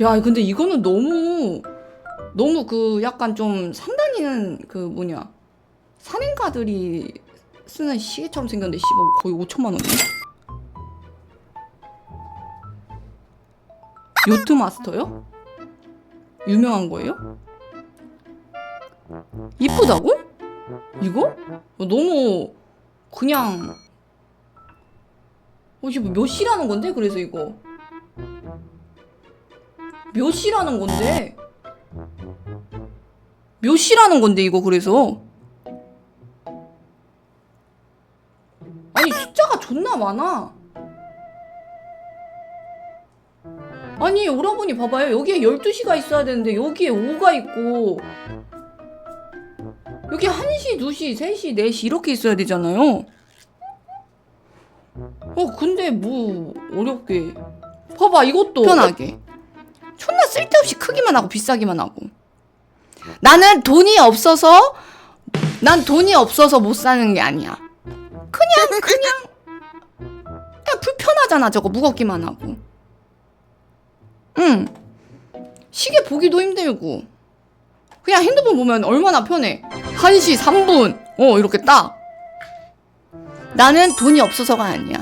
야, 근데 이거는 너무 너무 그 약간 좀 산다니는 그 뭐냐 산행가들이 쓰는 시계처럼 생겼는데 씨발 거의 5천만 원이네. 요트 마스터요? 유명한 거예요? 이쁘다고? 이거? 어, 너무 그냥 어, 이거 몇 시라는 건데? 그래서 이거 몇 시라는 건데? 몇 시라는 건데 이거 그래서. 아니 숫자가 존나 많아. 아니 여러분이 봐봐요. 여기에 12시가 있어야 되는데 여기에 5가 있고. 여기 1시, 2시, 3시, 4시 이렇게 있어야 되잖아요. 어 근데 뭐 어렵게. 봐봐 이것도. 편하게 존나 쓸데없이 크기만 하고 비싸기만 하고 나는 돈이 없어서 난 돈이 없어서 못 사는 게 아니야. 그냥 그냥 그냥 불편하잖아 저거 무겁기만 하고. 응. 시계 보기도 힘들고. 그냥 핸드폰 보면 얼마나 편해. 1시 3분. 어 이렇게 딱. 나는 돈이 없어서가 아니야.